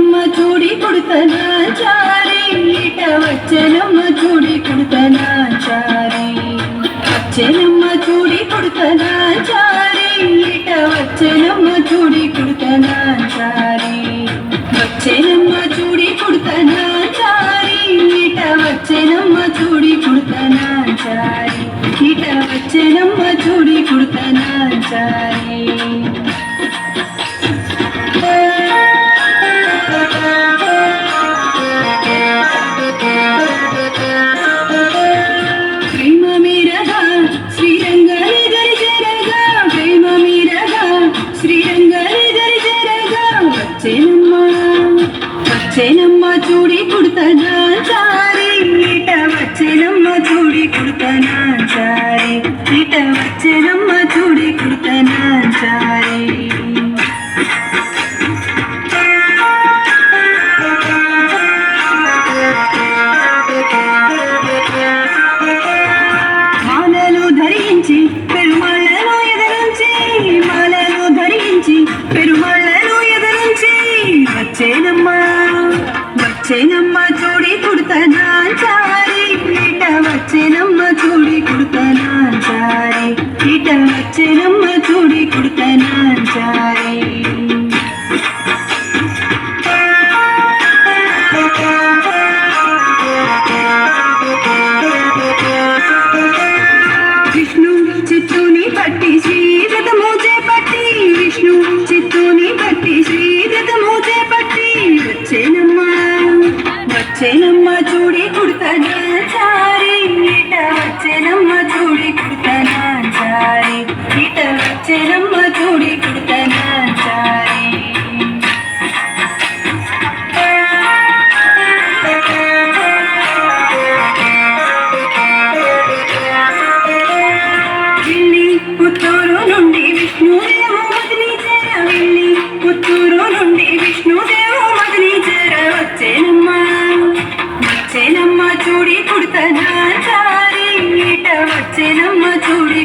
వచ్చేనమ్మ చూడి కుడుతనా చారి ఇట వచ్చేనమ్మ చూడి కుడుతనా చారి వచ్చేనమ్మ చూడి కుడుతనా చారి ఇట వచ్చేనమ్మ చూడి కుడుతనా చారి వచ్చేనమ్మ చూడి కుడుతనా చారి ఇట వచ్చేనమ్మ చూడి కుడుతనా చారి ఇట వచ్చేనమ్మ చూడి కుడుతనా చారి వచ్చేనమ్మ చూడి కుడుతనా చారి? ఇట వచ్చేనమ్మ చూడి కుడుతనా చారి? ఇట వచ్చేనమ్మ చూడి కుడుతనా చారి? మాలలు ధరించి పెరుమాళ్ళను ఎదరించి మాలలు ధరించి పెరుమాళ్ళను ఎదరించి వచ్చేనమ్మా వచ్చేనమ్మ చూడి కుడుతనా చారి చారి చూడి కుడతనా చారి పుత్తూరు నుండి విష్ణుదేవు మదిని చేర వెళ్ళి పుత్తూరు నుండి విష్ణుదేవు మదిని చేర వచ్చేనమ్మా వచ్చేనమ్మ చూడి కుడతనా చారి ఇట వచ్చేనమ్మ చూడి